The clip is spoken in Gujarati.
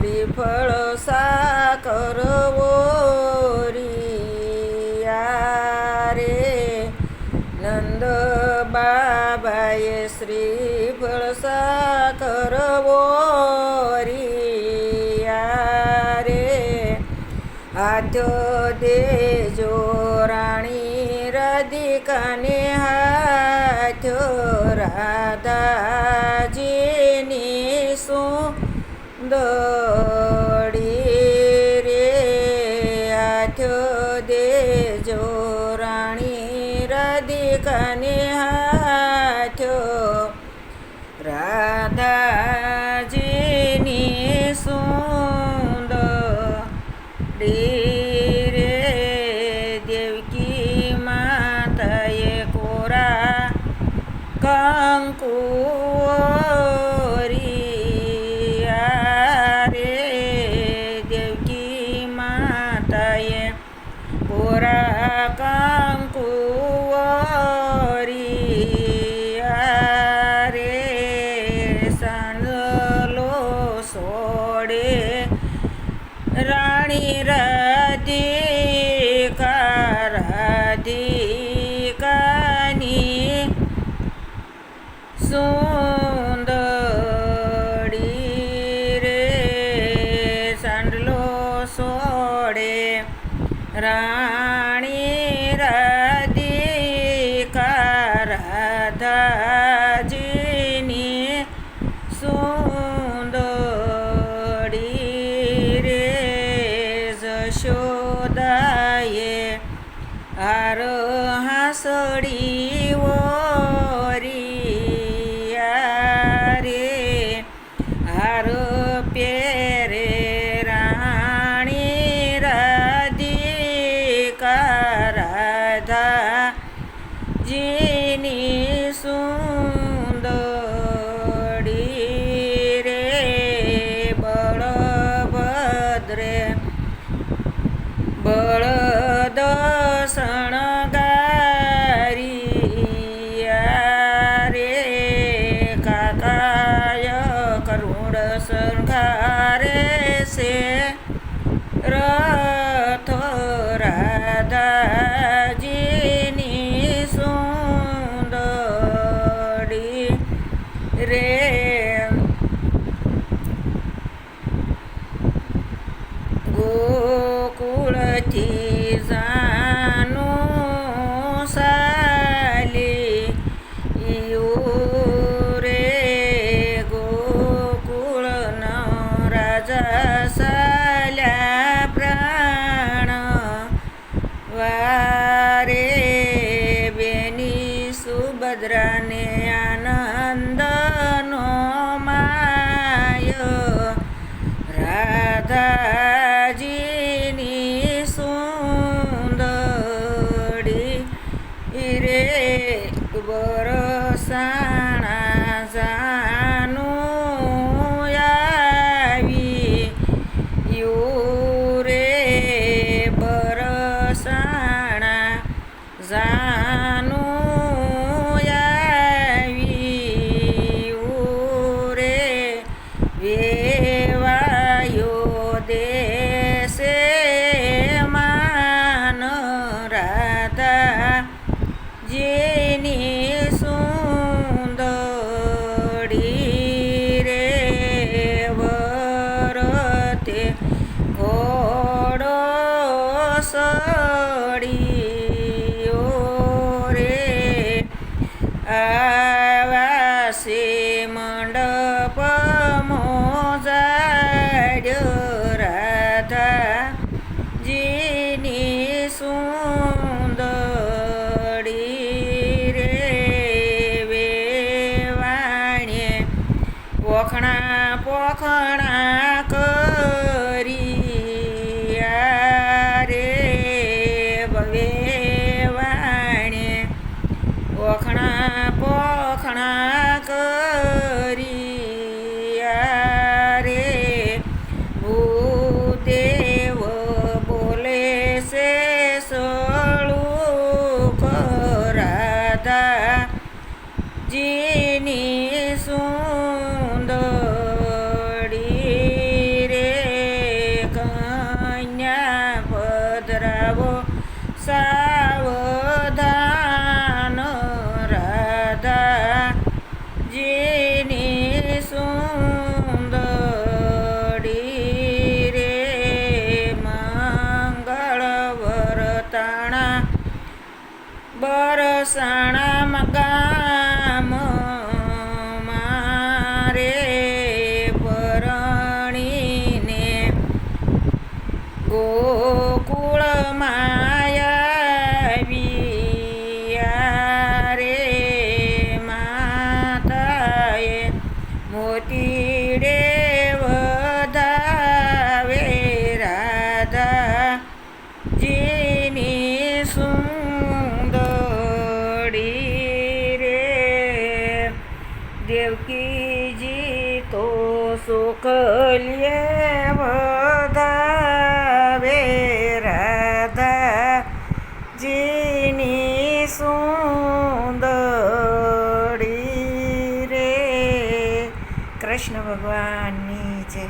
શ્રીફળ સાકરવો રે નંદ બાબાએ શ્રીફળ સાકરવો રે હાથ દેજો રાણી રાધિકાને હાથ રાધાજીની. સુંદરી રે હાથ દેજો રાણી રાધિકાને હાથ રાધાજીની રાધાજીની સુંદરી રે જશોદાએ હાર હાસડી રે. હાર પેરે રાણી રાધિકા રાધા જીની ગોકુળથી જાનું સાલી રે ગોકુળનો રાજા સાલ્યા પ્રાણ વારે બેની સુભદ્રાને આનંદનો માય રાધાજીની વેવાયો દેશે માન રાધા જેની સુંદરી રે વરતે ઘોડો સડીઓ રે આવાસે મંડપ રાધા જીની સુંદરી રે વેવાણે વખણા પોખણા કર્યા જીની સુંદરી રે કન્યા પધરાવો સાવધાન રાધા. જીની સુંદરી રે મંગળ વરતાણા બરસાણા ગામ લે વધાવે રાધા જીની સુંદરી રે કૃષ્ણ ભગવાનની જય